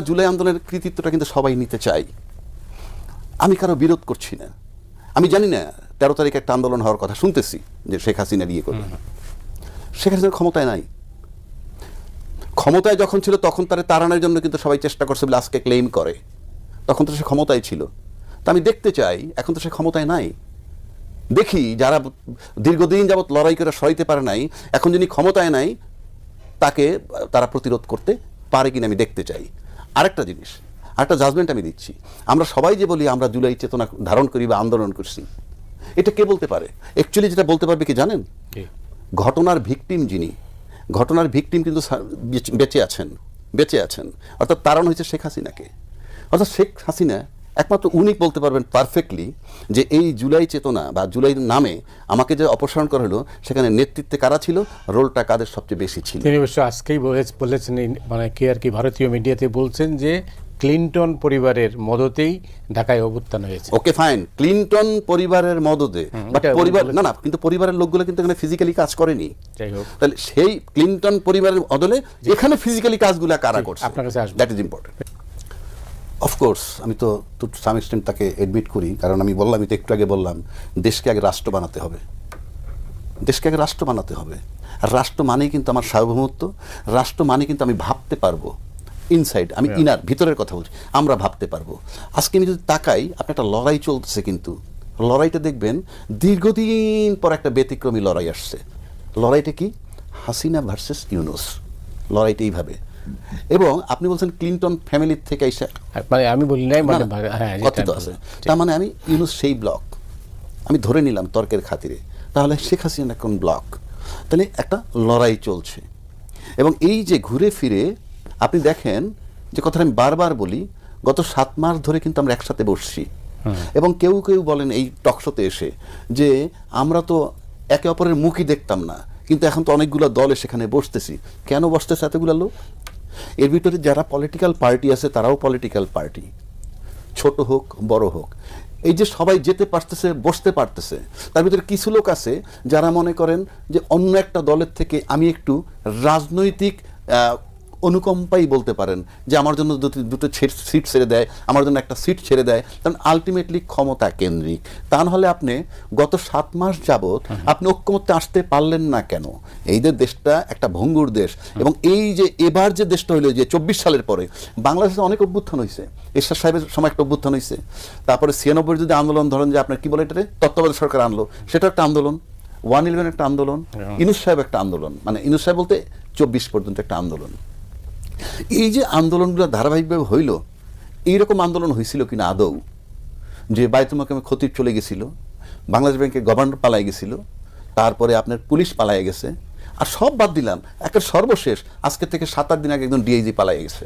সাতটা জুলাই আন্দোলনের কৃতিত্বটা কিন্তু সবাই নিতে চাই। আমি কারও বিরোধ করছি না। আমি জানি না তেরো তারিখে একটা আন্দোলন হওয়ার কথা শুনতেছি যে শেখ হাসিনা ইয়ে করবে। শেখ হাসিনার ক্ষমতায় নাই। ক্ষমতায় যখন ছিল তখন তারে তাড়ানোর জন্য কিন্তু সবাই চেষ্টা করছে বলে আজকে ক্লেম করে। তখন তো সে ক্ষমতায় ছিল। তা আমি দেখতে চাই এখন তো সে ক্ষমতায় নাই। দেখি যারা দীর্ঘদিন যাবৎ লড়াই করে সইতে পারে নাই এখন যিনি ক্ষমতায় নাই তাকে তারা প্রতিরোধ করতে পারে কিনা আমি দেখতে চাই। আরেকটা জিনিস আরেকটা জাজমেন্ট আমি দিচ্ছি। আমরা সবাই যে বলি আমরা জুলাই চেতনা ধারণ করি বা আন্দোলন করছি এটা কে বলতে পারে? অ্যাকচুয়ালি যেটা বলতে পারবে কি জানেন? ঘটনার ভিকটিম যিনি ঘটনার ভিকটিম কিন্তু বেঁচে- আছেন বেঁচে আছেন। অর্থাৎ তারণ হয়েছে শেখ হাসিনাকে। অর্থাৎ শেখ হাসিনা একমাত্র উনি বলতে পারবেন পারফেক্টলি যে এই জুলাই চেতনা বা জুলাই নামে আমাকে যে অপসারণ করা হলো সেখানে নেতৃত্বে কারা ছিল? রোলটা কাদের সবচেয়ে বেশি ছিল? তিনি অবশ্য আজকেই বলেছেন মানে কে আর কি ভারতীয় মিডিয়াতে বলছেন যে ক্লিনটন পরিবারের মদতেই ঢাকায় অভ্যুত্থান হয়েছে। ওকে ফাইন ক্লিনটন পরিবারের মদতে। বাট পরিবার না না কিন্তু পরিবারের লোকগুলো কিন্তু এখানে ফিজিক্যালি কাজ করেনি। যাই হোক। তাহলে সেই ক্লিনটন পরিবারের বদলে এখানে ফিজিক্যালি কাজগুলো কারা করছে? আপনার কাছে আসব। দ্যাট ইজ ইম্পর্টেন্ট অফকোর্স আমি তো টু সাম এক্সটেন্ট তাকে অ্যাডমিট করি কারণ আমি বললাম আমি তো একটু আগে বললাম দেশকে আগে রাষ্ট্র বানাতে হবে। দেশকে আগে রাষ্ট্র বানাতে হবে। আর রাষ্ট্র মানেই কিন্তু আমার সার্বভৌমত্ব রাষ্ট্র মানে কিন্তু আমি ভাবতে পারব। ইনসাইড আমি ইনার ভিতরের কথা বলছি আমরা ভাবতে পারব। আজকে আমি যদি তাকাই আপনার একটা লড়াই চলতেছে কিন্তু। লড়াইটা দেখবেন দীর্ঘদিন পর একটা ব্যতিক্রমী লড়াই আসছে। লড়াইটা কি? হাসিনা ভার্সেস ইউনুস। লড়াইটা এইভাবে। এবং আপনি বলছেন ক্লিনটন ফ্যামিলির থেকে এসে মানে আমি বলি নাই মানে ভাগ- হ্যাঁ কথিত আছে। তার মানে আমি ইউনুস সেই ব্লক। আমি ধরে নিলাম তর্কের খাতিরে। তাহলে শেখ হাসিনা কোন ব্লক? তাহলে একটা লড়াই চলছে। এবং এই যে ঘুরে ফিরে আপনি দেখেন যে কথাটা আমি বারবার বলি গত সাত মাস ধরে কিন্তু আমরা একসাথে বসছি। এবং কেউ কেউ বলেন এই টকশোতে এসে যে আমরা তো একে অপরের মুখই দেখতাম না। কিন্তু এখন তো অনেকগুলো দলে সেখানে বসতেছি। কেন বসতেছে এতগুলো লোক? এর ভিতরে যারা পলিটিক্যাল পার্টি আছে, তারাও পলিটিক্যাল পার্টি ছোট হোক, বড় হোক। এই যে সবাই যেতে পারতেছে, বসতে পারতেছে, তার ভিতরে কিছু লোক আছে যারা মনে করেন যে অন্য একটা দলের থেকে আমি একটু রাজনৈতিক অনুকম্পাই বলতে পারেন যে আমার জন্য দুটো দুটো সিট ছেড়ে দেয় আমার জন্য একটা সিট ছেড়ে দেয় কারণ আলটিমেটলি ক্ষমতা কেন্দ্রিক। তা নাহলে আপনি গত সাত মাস যাবৎ আপনি ঐক্যমত্যে আসতে পারলেন না কেন? এই যে দেশটা একটা ভঙ্গুর দেশ এবং এই যে এবার যে দেশটা হইল যে চব্বিশ সালের পরে বাংলাদেশে অনেক অভ্যুত্থান হয়েছে এরশাদ সাহেবের সময় একটা অভ্যুত্থান হয়েছে তারপরে ছিয়ানব্বই যদি আন্দোলন ধরেন যে আপনার কি বলে এটা তত্ত্বাবধায়ক সরকার আনলো। সেটা একটা আন্দোলন। ওয়ান ইলেভেন একটা আন্দোলন। ইনুস সাহেব একটা আন্দোলন। মানে ইনুস সাহেব বলতে চব্বিশ পর্যন্ত একটা আন্দোলন। এই যে আন্দোলনগুলো ধারাবাহিকভাবে হইল, এইরকম আন্দোলন হয়েছিল কিনা আদৌ? যে বায়তুল মাকামে খতিব চলে গেছিল, বাংলাদেশ ব্যাংকের গভর্নর পালাই গেছিল, তারপরে আপনার পুলিশ পালাই গেছে, আর সব বাদ দিলাম। একটা সর্বশেষ, আজকে থেকে সাত আট দিন আগে একদম ডিআইজি পালাই গেছে।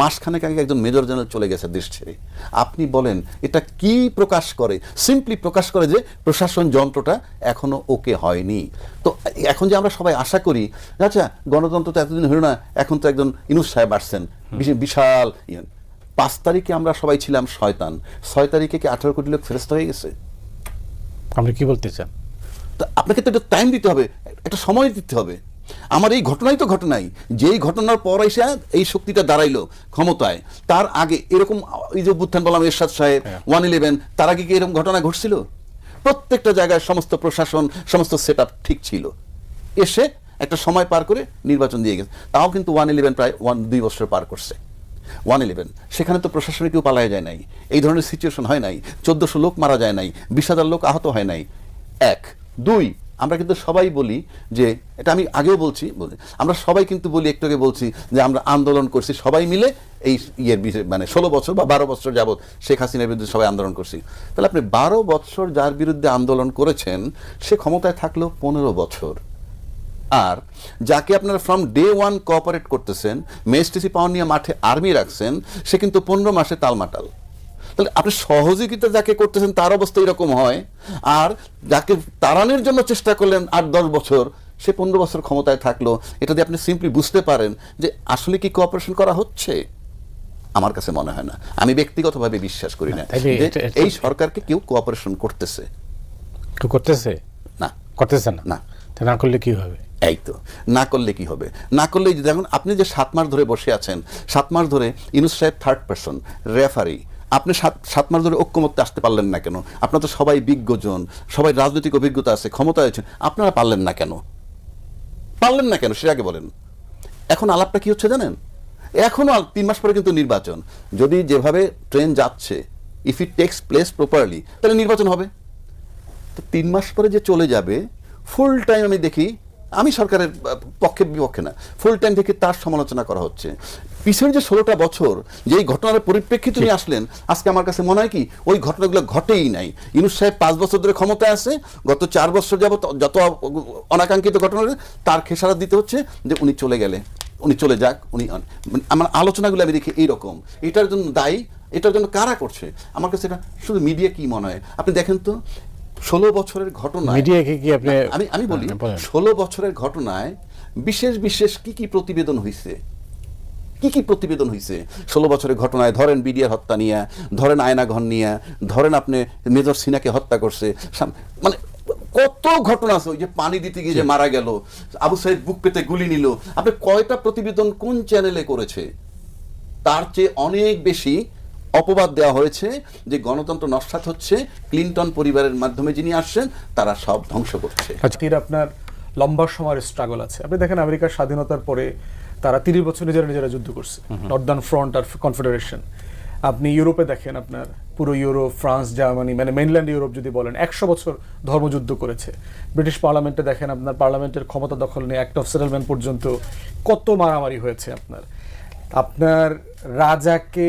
মাসখানেক আগে একজন মেজর জেনারেল চলে গেছে দেশ ছেড়ে। আপনি বলেন এটা কি প্রকাশ করে? সিম্পলি প্রকাশ করে যে প্রশাসন যন্ত্রটা এখনও ওকে হয়নি। তো এখন যে আমরা সবাই আশা করি আচ্ছা গণতন্ত্র তো এতদিন হলো না এখন তো একজন ইনুস সাহেব আসছেন। বিশাল ইয়ে। পাঁচ তারিখে আমরা সবাই ছিলাম শয়তান। ছয় তারিখে কি আঠারো কোটি লোক ফেরস্ত হয়ে গেছে? আপনি কি বলতে চান? তো আপনাকে তো একটা টাইম দিতে হবে একটা সময় দিতে হবে। আমার এই ঘটনাই তো ঘটনাই। যেই ঘটনার পর এসে এই শক্তিটা দাঁড়াইলো ক্ষমতায় তার আগে এরকম এই যে অভ্যুত্থান বললাম এরশাদ সাহেব ওয়ান ইলেভেন তার আগে কি এরকম ঘটনা ঘটছিল? প্রত্যেকটা জায়গায় সমস্ত প্রশাসন সমস্ত সেট ঠিক ছিল। এসে একটা সময় পার করে নির্বাচন দিয়ে গেছে। তাও কিন্তু ওয়ান ইলেভেন প্রায় ওয়ান দুই বছর পার করছে। ওয়ান ইলেভেন সেখানে তো প্রশাসনে কেউ পালায় যায় নাই। এই ধরনের সিচুয়েশন হয় নাই। চোদ্দশো লোক মারা যায় নাই। বিশ হাজার লোক আহত হয় নাই। এক দুই আমরা কিন্তু সবাই বলি যে এটা আমি আগেও বলছি বলি, আমরা সবাই কিন্তু বলি একটু আগে বলছি যে আমরা আন্দোলন করছি সবাই মিলে এই ইয়ের মানে ষোলো বছর বা বারো বছর যাবৎ শেখ হাসিনার বিরুদ্ধে সবাই আন্দোলন করছি। তাহলে আপনি বারো বছর যার বিরুদ্ধে আন্দোলন করেছেন সে ক্ষমতায় থাকল পনেরো বছর। আর যাকে আপনারা ফ্রম ডে ওয়ান কোঅপারেট করতেছেন মেএসটিসি পাওয়ার নিয়ে মাঠে আর্মি রাখছেন সে কিন্তু পনেরো মাসে তালমাটাল। তাহলে আপনি সহযোগিতা যাকে করতেছেন তার অবস্থা এরকম হয় আর যাকে তাড়ানোর জন্য চেষ্টা করলেন আট দশ বছর সে পনেরো বছর ক্ষমতায় থাকল। এটা দিয়ে আপনি সিম্পলি বুঝতে পারেন যে আসলে কি কোঅপারেশন করা হচ্ছে? আমার কাছে মনে হয় না। আমি ব্যক্তিগতভাবে বিশ্বাস করি না এই সরকারকে কেউ কোঅপারেশন করতেছে। কেউ করতেছে? না। করতেছে না? না। না করলে কি হবে? এই তো। না করলে কি হবে? না করলে দেখুন আপনি যে সাত মাস ধরে বসে আছেন সাত মাস ধরে ইনুস সাহেব থার্ড পার্সন রেফারি আপনি সাত সাত মাস ধরে ঐক্যমত্যে আসতে পারলেন না কেন? আপনার তো সবাই বিজ্ঞজন, সবাই রাজনৈতিক অভিজ্ঞতা আছে ক্ষমতা আছে আপনারা পারলেন না কেন? পারলেন না কেন? সেটা আগে বলেন। এখন আলাপটা কি হচ্ছে জানেন? এখনও তিন মাস পরে কিন্তু নির্বাচন। যদি যেভাবে ট্রেন যাচ্ছে if it takes place properly তাহলে নির্বাচন হবে। তো তিন মাস পরে যে চলে যাবে ফুল টাইম আমি দেখি আমি সরকারের পক্ষে বিপক্ষে না ফুল টাইম থেকে তার সমালোচনা করা হচ্ছে। পিছনের যে ষোলোটা বছর যে এই ঘটনার পরিপ্রেক্ষিতে উনি আসলেন আজকে আমার কাছে মনে হয় কি ওই ঘটনাগুলো ঘটেই নাই। ইনুস সাহেব পাঁচ বছর ধরে ক্ষমতায় আছে গত চার বছর যাবত যত অনাকাঙ্ক্ষিত ঘটনা তার খেসারাত দিতে হচ্ছে যে উনি চলে গেলে উনি চলে যাক উনি মানে আমার আলোচনাগুলো আমি দেখি এইরকম। এটার জন্য দায়ী এটার জন্য কারা করছে? আমার কাছে এটা শুধু মিডিয়া কি মনে হয়? আপনি দেখেন তো ষোলো বছরের ঘটনা মিডিয়াকে কি আপনি আমি আমি বলি হ্যাঁ। ষোলো বছরের ঘটনায় বিশেষ বিশেষ কি কি প্রতিবেদন হয়েছে কি কি প্রতিবেদন হয়েছে ষোলো বছরের ঘটনায় ধরেন বিডিআর হত্যা নিয়ে ধরেন আয়না ঘর নিয়ে ধরেন আপনি মেজর সিনাকে হত্যা করছে। মানে কত ঘটনা আছে ওই যে পানি দিতে গিয়ে যে মারা গেল আবু সাহেব বুক পেতে গুলি নিল। আপনি কয়টা প্রতিবেদন কোন চ্যানেলে করেছে? তার চেয়ে অনেক বেশি অপবাদ দেওয়া হয়েছে যে গণতন্ত্র নস্বাত হচ্ছে ক্লিনটন পরিবারের মাধ্যমে যিনি আসছেন তারা সব ধ্বংস করছে। আজকের আপনার লম্বা সময়ের স্ট্রাগল আছে। আপনি দেখেন আমেরিকার স্বাধীনতার পরে তারা তিরিশ বছর নিজেরা নিজেরা যুদ্ধ করছে। নর্দার্ন ফ্রন্ট আর কনফেডারেশন আপনি ইউরোপে দেখেন আপনার পুরো ইউরোপ ফ্রান্স জার্মানি মানে মেনল্যান্ড ইউরোপ যদি বলেন একশো বছর ধর্মযুদ্ধ করেছে। ব্রিটিশ পার্লামেন্টে দেখেন আপনার পার্লামেন্টের ক্ষমতা দখল নিয়ে অ্যাক্ট অফ সেটেলমেন্ট পর্যন্ত কত মারামারি হয়েছে আপনার। আপনার রাজাকে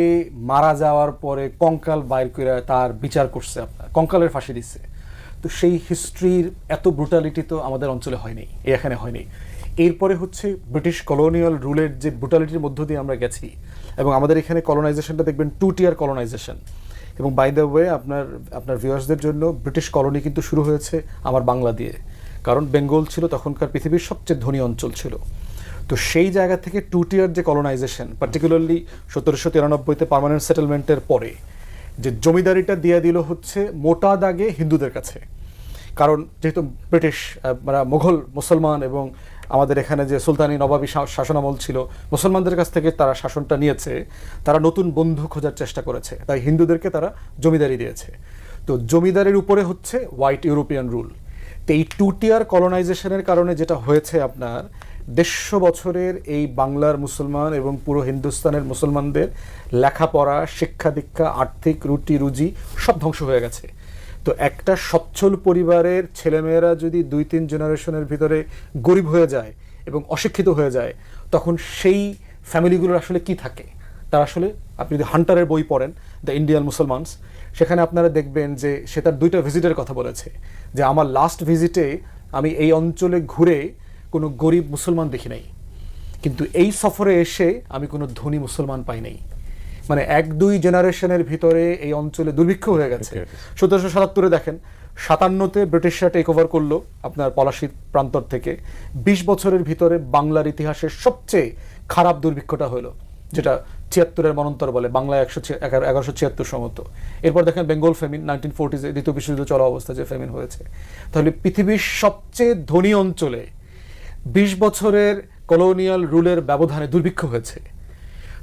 মারা যাওয়ার পরে কঙ্কাল বাইর করে তার বিচার করছে আপনার, কঙ্কালের ফাঁসি দিচ্ছে তো সেই হিস্ট্রির এত ব্রুটালিটি তো আমাদের অঞ্চলে হয়নি, এখানে হয়নি। এরপরে হচ্ছে ব্রিটিশ কলোনিয়াল রুলের যে ব্রুটালিটির মধ্য দিয়ে আমরা গেছি, এবং আমাদের এখানে কলোনাইজেশনটা দেখবেন টু টিয়ার কলোনাইজেশন এবং বাই দ্য ওয়ে আপনার আপনার ভিউয়ার্সদের জন্য ব্রিটিশ কলোনি কিন্তু শুরু হয়েছে আমার বাংলা দিয়ে। কারণ বেঙ্গল ছিল তখনকার পৃথিবীর সবচেয়ে ধনী অঞ্চল ছিল। তো সেই জায়গা থেকে টু টিয়ার যে কলোনাইজেশন পার্টিকুলারলি সতেরোশো তিরানব্বইতে পার্মানেন্ট সেটেলমেন্টের পরে, যে জমিদারিটা দিয়ে দিল হচ্ছে মোটা দাগে হিন্দুদের কাছে। কারণ যেহেতু ব্রিটিশ মানে মুঘল, মুসলমান এবং আমাদের এখানে যে সুলতানি নবাবী শাসনামল ছিল, মুসলমানদের কাছ থেকে তারা শাসনটা নিয়েছে, তারা নতুন বন্ধু খোঁজার চেষ্টা করেছে, তাই হিন্দুদেরকে তারা জমিদারি দিয়েছে। তো জমিদারির উপরে হচ্ছে হোয়াইট ইউরোপিয়ান রুল তো এই টু টিয়ার কলোনাইজেশনের কারণে যেটা হয়েছে আপনার দেড়শো বছরের এই বাংলার মুসলমান এবং পুরো হিন্দুস্তানের মুসলমানদের লেখাপড়া, শিক্ষা দীক্ষা, আর্থিক রুটি রুজি সব ধ্বংস হয়ে গেছে। তো একটা সচ্ছল পরিবারের ছেলেমেয়েরা যদি দুই, তিন জেনারেশনের ভিতরে গরিব হয়ে যায় এবং অশিক্ষিত হয়ে যায়, তখন সেই ফ্যামিলিগুলোর আসলে কি থাকে? তারা আসলে, আপনি যদি হান্টারের বই পড়েন, দ্য ইন্ডিয়ান মুসলমানস, সেখানে আপনারা দেখবেন যে সে তার দুইটা ভিজিটের কথা বলেছে। যে আমার লাস্ট ভিজিটে আমি এই অঞ্চলে ঘুরে কোনো গরিব মুসলমান দেখি নাই। কিন্তু এই সফরে এসে আমি কোনো ধনী মুসলমান পাই নাই। মানে এক দুই জেনারেশনের ভিতরে এই অঞ্চলে দুর্ভিক্ষ হয়ে গেছে। সতেরোশো সাতাত্তরে দেখেন সাতান্নতে ব্রিটিশরা টেক ওভার করল আপনার পলাশির প্রান্তর থেকে। বিশ বছরের ভিতরে বাংলার ইতিহাসের সবচেয়ে খারাপ দুর্ভিক্ষটা হলো যেটা ছিয়াত্তরের মনন্তর বলে বাংলায় একশো এগারোশো ছিয়াত্তর সমত এরপর দেখেন বেঙ্গল ফেমিন নাইনটিন ফোরটিজে দ্বিতীয় বিশ্বযুদ্ধ চলা অবস্থা যে ফেমিন হয়েছে। তাহলে পৃথিবীর সবচেয়ে ধনী অঞ্চলে বিশ বছরের কলোনিয়াল রুলের ব্যবধানে দুর্ভিক্ষ হয়েছে।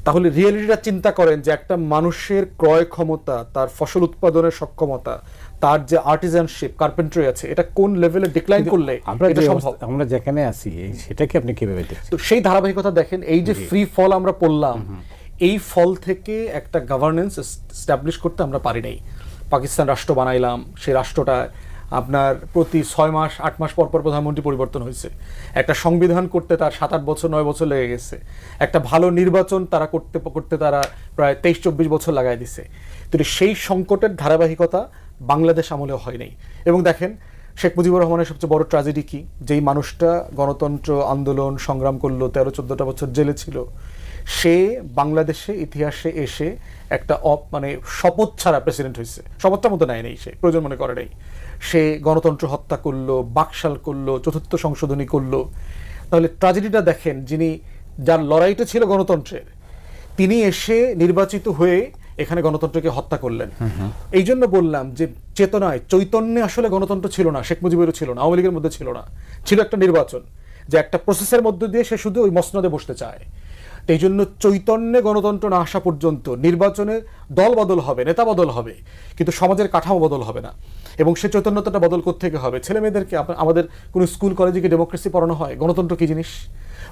তাহলে রিয়েলিটিটা চিন্তা করেন যে একটা মানুষের ক্রয় ক্ষমতা তার ফসল উৎপাদনের সক্ষমতা তার যে আর্টিজানশিপ কার্পেন্ট্রি আছে এটা কোন লেভেলে ডিক্লাইন করলে আমরা আমরা যেখানে আছি এই- সেটাকে আপনি কীভাবে দেখছেন? তো সেই ধারাবাহিকতা দেখেন এই যে ফ্রি ফল আমরা পড়লাম এই ফল থেকে একটা গভর্নেন্স স্টাবলিশ করতে আমরা পারি নাই। পাকিস্তান রাষ্ট্র বানাইলাম সেই রাষ্ট্রটা আপনার প্রতি ছয় মাস, আট মাস পর পর প্রধানমন্ত্রী পরিবর্তন হয়েছে। একটা সংবিধান করতে তার সাত, আট বছর, নয় বছর লেগে গেছে। একটা ভালো নির্বাচন তারা করতে করতে তারা প্রায় তেইশ, চব্বিশ বছর লাগাই দিছে। তো সেই সংকটের ধারাবাহিকতা বাংলাদেশ আমলেও হয় নাই। এবং দেখেন, শেখ মুজিবুর রহমানের সবচেয়ে বড় ট্র্যাজেডি কি? যেই মানুষটা গণতন্ত্র আন্দোলন সংগ্রাম করল, তেরো, চোদ্দটা বছর জেলে ছিল, সে বাংলাদেশে, ইতিহাসে এসে একটা অপ- মানে শপথ ছাড়া প্রেসিডেন্ট হয়েছে। শপথটার মতো নেয় নেই সে, প্রয়োজন মনে করে নেই। সে গণতন্ত্র হত্যা করল বাকশাল করল চতুর্থ সংশোধনী করল। তাহলে ট্র্যাজেডিটা দেখেন যিনি যার লড়াইটা ছিল গণতন্ত্রের তিনি এসে নির্বাচিত হয়ে এখানে গণতন্ত্রকে হত্যা করলেন। এই জন্য বললাম যে চেতনায় চৈতন্যে আসলে গণতন্ত্র ছিল না শেখ মুজিবেরও ছিল না আওয়ামী লীগের মধ্যে ছিল না। ছিল একটা নির্বাচন যে একটা প্রসেসের মধ্য দিয়ে সে শুধু ওই মসনদে বসতে চায়। এই জন্য চৈতন্যে গণতন্ত্র না আসা পর্যন্ত নির্বাচনে দল বদল হবে নেতা বদল হবে কিন্তু সমাজের কাঠামো বদল হবে না। এবং সে চৈতন্যতাটা বদল থেকে হবে? ছেলে মেয়েদেরকে আমাদের কোনো স্কুল, কলেজে কি ডেমোক্রেসি পড়ানো হয়? গণতন্ত্র কি জিনিস?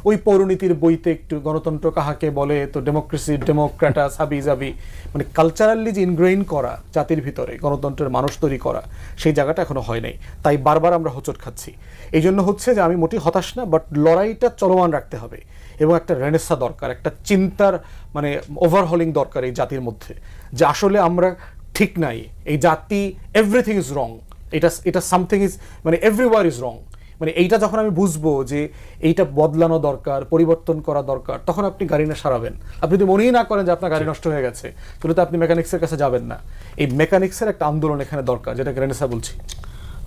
ওই পৌরনীতির বইতে একটু গণতন্ত্র কাহাকে বলে? তো ডেমোক্রেসি ডেমোক্র্যাটাস হাবি জাবি মানে কালচারালি যে ইনগ্রেইন করা জাতির ভিতরে, গণতন্ত্রের মানুষ তৈরি করা, সেই জায়গাটা এখনও হয় নাই। তাই বারবার আমরা হোঁচট খাচ্ছি। এই জন্য হচ্ছে যে আমি মোটেই হতাশ না বাট লড়াইটা চলমান রাখতে হবে। এবং একটা রেনেসা দরকার, একটা চিন্তার মানে ওভারহলিং দরকার এই জাতির মধ্যে। যে আসলে আমরা ঠিক নাই। এই জাতি এভরিথিং ইজ রং এটা এটা সামথিং ইজ মানে এভরিওয়ার ইজ রং মানে এইটা যখন আমি বুঝব যে এইটা বদলানো দরকার পরিবর্তন করা দরকার তখন আপনি গাড়ি না সারাবেন। আপনি যদি মনেই না করেন যে আপনার গাড়ি নষ্ট হয়ে গেছে তাহলে তো আপনি মেকানিক্সের কাছে যাবেন না। এই মেকানিক্সের একটা আন্দোলন এখানে দরকার যেটাকে রেনেসা বলছি?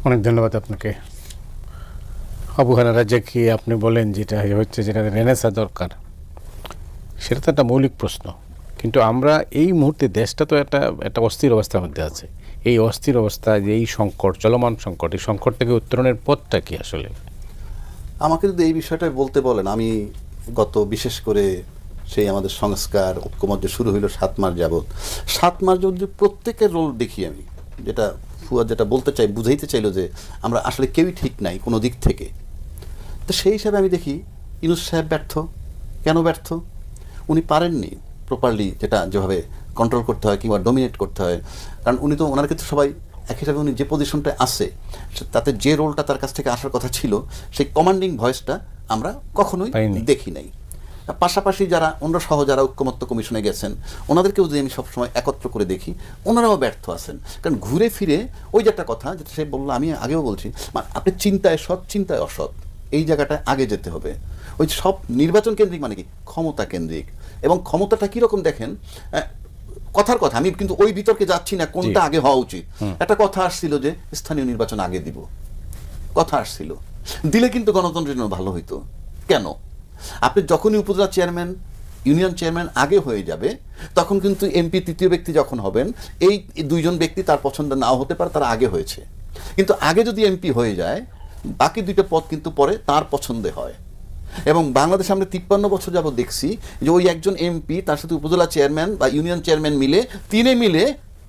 অনেক ধন্যবাদ আপনাকে। আবু রাজ্যে কি আপনি বলেন যেটা হচ্ছে যেটা রেনেসা দরকার সেটা তো একটা মৌলিক প্রশ্ন। কিন্তু আমরা এই মুহূর্তে দেশটা তো একটা একটা অস্থির অবস্থার মধ্যে আছে। এই অস্থির অবস্থা যে এই সংকট, চলমান সংকট, এই সংকট থেকে উত্তরণের পথটা কি আসলে? আমাকে যদি এই বিষয়টা বলতে বলেন, আমি গত বিশেষ করে সেই আমাদের সংস্কার ঐক্যমত শুরু হইল সাত মাস যাবৎ। সাত মাস যদি প্রত্যেকের রোল দেখি আমি, যেটা ফুয়া যেটা বলতে চাই, বুঝাইতে চাইলো যে আমরা আসলে কেউই ঠিক নাই কোনো দিক থেকে। তো সেই হিসাবে আমি দেখি ইনুস সাহেব ব্যর্থ। কেন ব্যর্থ? উনি পারেননি। প্রপারলি যেটা যেভাবে কন্ট্রোল করতে হয় কিংবা ডোমিনেট করতে হয় কারণ উনি তো ওনার ক্ষেত্রে সবাই এক হিসাবে উনি যে পজিশনটায় আছে সে- তাতে যে রোলটা তার কাছ থেকে আসার কথা ছিল সেই কমান্ডিং ভয়েসটা আমরা কখনোই। দেখি নাই। পাশাপাশি যারা অন্য সহ যারা ঐক্যমত্য কমিশনে গেছেন ওনাদেরকেও যদি আমি সবসময় একত্র করে দেখি ওনারাও ব্যর্থ আছেন। কারণ ঘুরে ফিরে ওই যে একটা কথা যেটা সে বলল আমি আগেও বলছি মানে আপনি চিন্তায় সৎ চিন্তায় অসৎ এই জায়গাটায় আগে যেতে হবে। ওই সব নির্বাচন কেন্দ্রিক মানে কি? ক্ষমতা কেন্দ্রিক। এবং ক্ষমতাটা কীরকম দেখেন কথার কথা আমি কিন্তু ওই বিতর্কে যাচ্ছি না কোনটা আগে হওয়া উচিত। একটা কথা আসছিল যে স্থানীয় নির্বাচন আগে দিব। কথা আসছিল। দিলে কিন্তু গণতন্ত্রের জন্য ভালো হইতো। কেন? আপনি যখনই উপজেলা চেয়ারম্যান ইউনিয়ন চেয়ারম্যান আগে হয়ে যাবে তখন কিন্তু এমপি তৃতীয় ব্যক্তি যখন হবেন এই দুইজন ব্যক্তি তার পছন্দ নাও হতে পারে তারা আগে হয়েছে। কিন্তু আগে যদি এমপি হয়ে যায় বাকি দুইটা পদ কিন্তু পরে তার পছন্দে হয়। এবং বাংলাদেশ আমরা তিপ্পান্ন বছর যাবত দেখছি যে ওই একজন এমপি, তার সাথে উপজেলা চেয়ারম্যান বা ইউনিয়ন চেয়ারম্যান মিলে, তিনে মিলে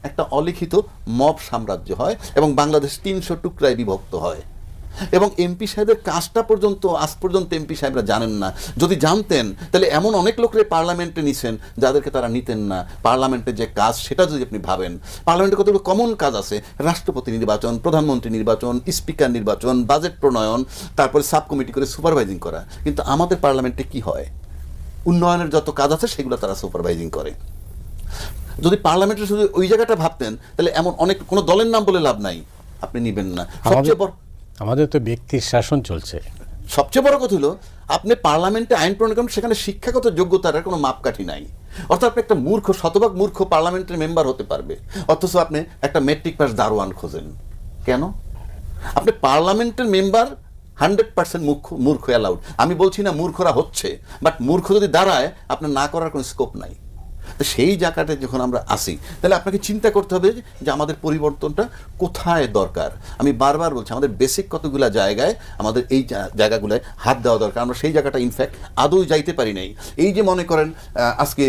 একটা অলিখিত মব সাম্রাজ্য হয় এবং বাংলাদেশ তিনশো টুকরায় বিভক্ত হয়। এবং এমপি সাহেবের কাজটা পর্যন্ত আজ পর্যন্ত এমপি সাহেবরা জানেন না। যদি জানতেন তাহলে এমন অনেক লোকরে পার্লামেন্টে নিছেন যাদেরকে তারা নিতেন না। পার্লামেন্টে যে কাজ সেটা যদি আপনি ভাবেন। পার্লামেন্টে কতগুলো কমন কাজ আছে। রাষ্ট্রপতি নির্বাচন প্রধানমন্ত্রী নির্বাচন স্পিকার নির্বাচন বাজেট প্রণয়ন তারপরে সাব কমিটি করে সুপারভাইজিং করা। কিন্তু আমাদের পার্লামেন্টে কি হয়? উন্নয়নের যত কাজ আছে সেগুলো তারা সুপারভাইজিং করে। যদি পার্লামেন্টে শুধু ওই জায়গাটা ভাবতেন তাহলে এমন অনেক কোনো দলের নাম বলে লাভ নাই। আপনি নিবেন না। সবচেয়ে বড় আমাদের তো ব্যক্তির শাসন চলছে। সবচেয়ে বড় কথা হলো, আপনি পার্লামেন্টে আইন প্রণয়ন করেন সেখানে শিক্ষাগত যোগ্যতার কোনো মাপকাঠি নাই। অর্থাৎ আপনি একটা মূর্খ, শতভাগ মূর্খ পার্লামেন্টের মেম্বার হতে পারবে। অথচ আপনি একটা মেট্রিক পাস দারোয়ান খোঁজেন। কেন? আপনি পার্লামেন্টের মেম্বার হান্ড্রেড পার্সেন্ট মূর্খ মূর্খ অ্যালাউড আমি বলছি না মূর্খরা হচ্ছে, বাট মূর্খ যদি দাঁড়ায়, আপনার না করার কোনো স্কোপ নাই। তো সেই জায়গাটা যখন আমরা আসি, তাহলে আপনাকে চিন্তা করতে হবে যে আমাদের পরিবর্তনটা কোথায় দরকার? আমি বারবার বলছি, আমাদের বেসিক কতগুলা জায়গায় আমাদের এই জায়গাগুলোয় হাত দেওয়া দরকার। আমরা সেই জায়গাটা ইনফ্যাক্ট আদৌ যাইতে পারি নাই। এই যে মনে করেন আজকে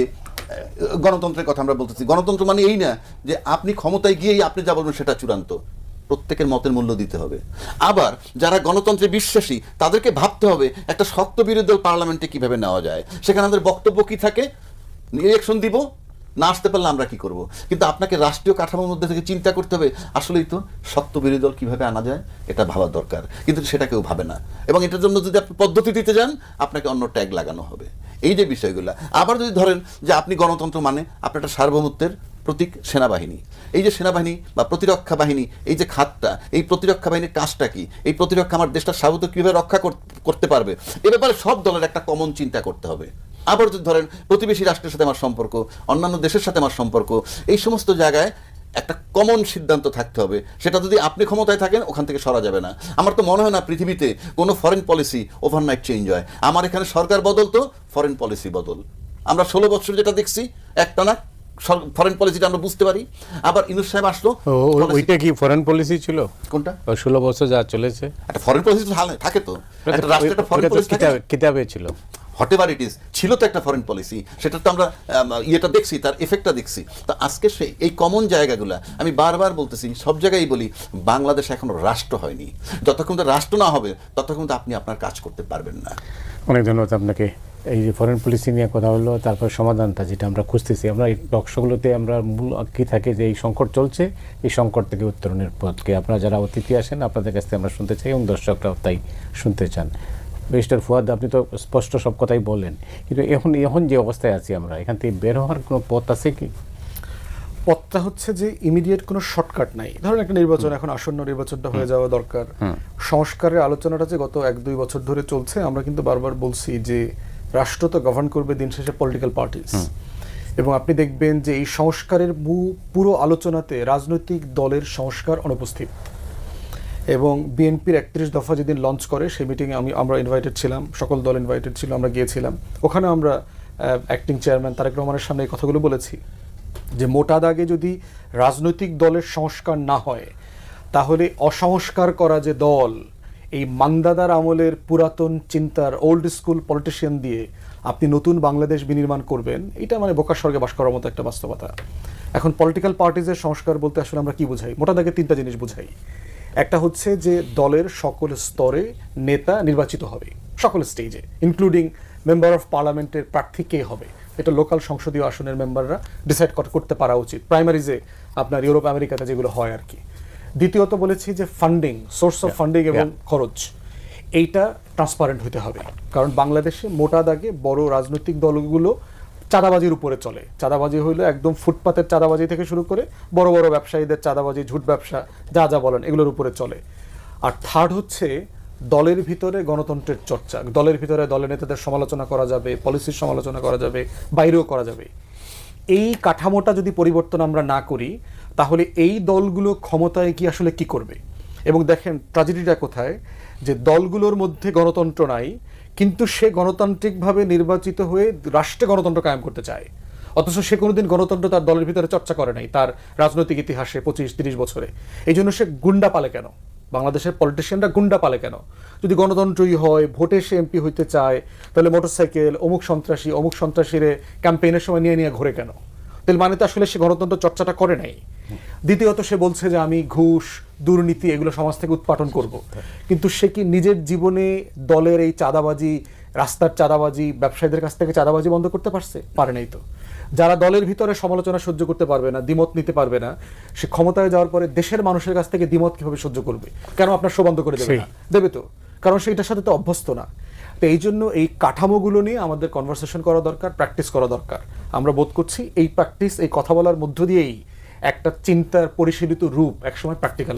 গণতন্ত্রের কথা আমরা বলতেছি। গণতন্ত্র মানে এই না, যে আপনি ক্ষমতায় গিয়েই আপনি যা বলবেন সেটা চূড়ান্ত। প্রত্যেকের মতের মূল্য দিতে হবে। আবার যারা গণতন্ত্রে বিশ্বাসী, তাদেরকে ভাবতে হবে, একটা শক্ত বিরোধী দল পার্লামেন্টে কীভাবে নেওয়া যায়? সেখানে আমাদের বক্তব্য কি থাকে? ইলেকশন দিব, না আসতে পারলে আমরা কি করব? কিন্তু আপনাকে রাষ্ট্রীয় কাঠামোর মধ্যে থেকে চিন্তা করতে হবে, আসলেই তো শক্ত বিরোধী দল কীভাবে আনা যায়, এটা ভাবা দরকার। কিন্তু সেটা কেউ ভাবে না। এবং এটার জন্য যদি আপনি পদ্ধতি দিতে যান, আপনাকে অন্য ট্যাগ লাগানো হবে। এই যে বিষয়গুলো, আবার যদি ধরেন যে আপনি গণতন্ত্র মানে আপনার একটা সার্বভৌমত্বের প্রতীক সেনাবাহিনী। এই যে সেনাবাহিনী বা প্রতিরক্ষা বাহিনী, এই যে খাতটা, এই প্রতিরক্ষা বাহিনীর কাজটা কি? এই প্রতিরক্ষা আমার দেশটা সার্বত কীভাবে রক্ষা করতে পারবে? এ ব্যাপারে সব দলের একটা কমন চিন্তা করতে হবে। আবার যদি ধরেন প্রতিবেশী রাষ্ট্রের সাথে আমার সম্পর্ক, অন্যান্য দেশের সাথে আমার সম্পর্ক, এই সমস্ত জায়গায় একটা কমন সিদ্ধান্ত থাকতে হবে। সেটা যদি আপনি ক্ষমতায় থাকেন, ওখান থেকে সরা যাবে না। আমার তো মনে হয় না পৃথিবীতে কোনো ফরেন পলিসি ওভারনাইট চেঞ্জ হয়। আমার এখানে সরকার বদল তো ফরেন পলিসি বদল। আমরা ষোলো বছর যেটা দেখছি, একটানা ফরেন পলিসিটা আমরা বুঝতে পারি। আবার ইনুস সাহেব আসলো। ওইটা কি ফরেন পলিসি ছিল? কোনটা? ষোলো বছর যা চলেছে। একটা ফরেন পলিসি তো থাকে তো। একটা রাষ্ট্রের একটা ফরেন পলিসি কিতাবে- কিতাবে ছিল। হট এভার ইট ইজ ছিল তো একটা ফরেন পলিসি সেটা তো আমরা আম, ইয়েটা দেখছি তার এফেক্টটা দেখছি। তো আজকে সেই এই কমন জায়গাগুলো আমি বারবার বলতেছি সব জায়গায় বলি বাংলাদেশ এখনও রাষ্ট্র হয়নি। যতক্ষণ তো রাষ্ট্র না হবে ততক্ষণ তো আপনি আপনার কাজ করতে পারবেন না। অনেক ধন্যবাদ আপনাকে। এই যে ফরেন পলিসি নিয়ে কথা হলো তারপর সমাধানটা যেটা আমরা খুঁজতেছি। আমরা এই বক্সগুলোতে আমরা মূল কি থাকে যে এই সংকট চলছে এই সংকট থেকে উত্তরণের পথকে। আপনারা যারা অতিথি আসেন আপনাদের কাছ থেকে আমরা শুনতে চাই এবং দর্শকরাও তাই শুনতে চান। মিস্টার ফুয়াদ আপনি তো স্পষ্ট সব কথাই বললেন কিন্তু এখন এখন যে অবস্থায় আছি আমরা এখান থেকে বের হওয়ার কোনো পথ আছে কি? পথটা হচ্ছে যে ইমিডিয়েট কোনো শর্টকাট নাই। ধরুন একটা নির্বাচন এখন আসন্ন নির্বাচনটা হয়ে যাওয়া দরকার। সংস্কারের আলোচনাটা যে গত এক দুই বছর ধরে চলছে আমরা কিন্তু বারবার বলছি যে রাষ্ট্র তো গভর্ন করবে দিন শেষে পলিটিক্যাল পার্টিস এবং আপনি দেখবেন যে এই সংস্কারের পুরো আলোচনাতে রাজনৈতিক দলের সংস্কার অনুপস্থিত। এবং বিএনপির একত্রিশ দফা যেদিন লঞ্চ করে সেই মিটিংয়ে আমি আমরা ইনভাইটেড ছিলাম সকল দল ইনভাইটেড ছিল আমরা গিয়েছিলাম। ওখানে আমরা অ্যাক্টিং চেয়ারম্যান তারেক রহমানের সামনে এই কথাগুলো বলেছি যে মোটা দাগে যদি রাজনৈতিক দলের সংস্কার না হয় তাহলে অসংস্কার করা যে দল এই মান্দাদার আমলের পুরাতন চিন্তার ওল্ড স্কুল পলিটিশিয়ান দিয়ে আপনি নতুন বাংলাদেশ বিনির্মাণ করবেন, এটা মানে বোকার স্বর্গে বাস করার মতো একটা বাস্তবতা। এখন পলিটিক্যাল পার্টিজের সংস্কার বলতে আসলে আমরা কি বুঝাই? মোটা দাগে তিনটা জিনিস বুঝাই। একটা হচ্ছে যে দলের সকল স্তরে নেতা নির্বাচিত হবে, সকল স্টেজে ইনক্লুডিং মেম্বার অফ পার্লামেন্টের প্রার্থী কে হবে? এটা লোকাল সংসদীয় আসনের মেম্বাররা ডিসাইড করতে পারা উচিত। প্রাইমারিজে আপনার ইউরোপ আমেরিকাতে যেগুলো হয় আর কি। দ্বিতীয়ত বলেছি যে ফান্ডিং সোর্স অফ ফান্ডিং এবং খরচ এইটা ট্রান্সপারেন্ট হতে হবে। কারণ বাংলাদেশে মোটা দাগে বড় রাজনৈতিক দলগুলো চাঁদাবাজির উপরে চলে। চাঁদাবাজি হইল একদম ফুটপাতের চাঁদাবাজি থেকে শুরু করে বড় বড় ব্যবসায়ীদের চাঁদাবাজি ঝুট ব্যবসা যা যা বলেন এগুলোর উপরে চলে। আর থার্ড হচ্ছে দলের ভিতরে গণতন্ত্রের চর্চা। দলের ভিতরে দলের নেতাদের সমালোচনা করা যাবে পলিসির সমালোচনা করা যাবে বাইরেও করা যাবে। এই কাঠামোটা যদি পরিবর্তন আমরা না করি, তাহলে এই দলগুলো ক্ষমতায় কি আসলে কি করবে? এবং দেখেন ট্র্যাজেডিটা কোথায়? যে দলগুলোর মধ্যে গণতন্ত্র নাই, কিন্তু সে গণতান্ত্রিকভাবে নির্বাচিত হয়ে রাষ্ট্রে গণতন্ত্র কায়েম করতে চায়। অথচ সে কোনোদিন গণতন্ত্র তার দলের ভিতরে চর্চা করে নাই, তার রাজনৈতিক ইতিহাসে পঁচিশ, তিরিশ বছরে। এই জন্য সে গুন্ডা পালে কেন? বাংলাদেশের পলিটিশিয়ানরা গুন্ডা পালে কেন? যদি গণতন্ত্রই হয়, ভোটে সে এমপি হইতে চায়, তাহলে মোটরসাইকেল অমুক সন্ত্রাসী, অমুক সন্ত্রাসীরে ক্যাম্পেইনের সময় নিয়ে নিয়ে ঘুরে কেন? তাহলে মানে তো আসলে সে গণতন্ত্র চর্চাটা করে নাই। দ্বিতীয়ত সে বলছে যে আমি ঘুষ দুর্নীতি এগুলো সমাজ থেকে উৎপাটন করব। কিন্তু সে কি নিজের জীবনে দলের এই চাঁদাবাজি রাস্তার চাঁদাবাজি ব্যবসায়ীদের কাছ থেকে চাঁদাবাজি বন্ধ করতে পারছে? পারে নাই তো। যারা দলের ভিতরে সমালোচনা সহ্য করতে পারবে না দ্বিমত নিতে পারবে না সে ক্ষমতায় যাওয়ার পরে দেশের মানুষের কাছ থেকে দ্বিমত কীভাবে সহ্য করবে? কেন আপনার শো বন্ধ করে দেবে না? দেবে তো। কারণ সেটার সাথে তো অভ্যস্ত না। তো এই জন্য এই কাঠামোগুলো নিয়ে আমাদের কনভারসেশন করা দরকার প্র্যাকটিস করা দরকার। আমরা বোধ করছি এই প্র্যাকটিস এই কথা বলার মধ্য দিয়েই একটা চিন্তার পরিশীলিত রূপ একসময় প্র্যাকটিক্যাল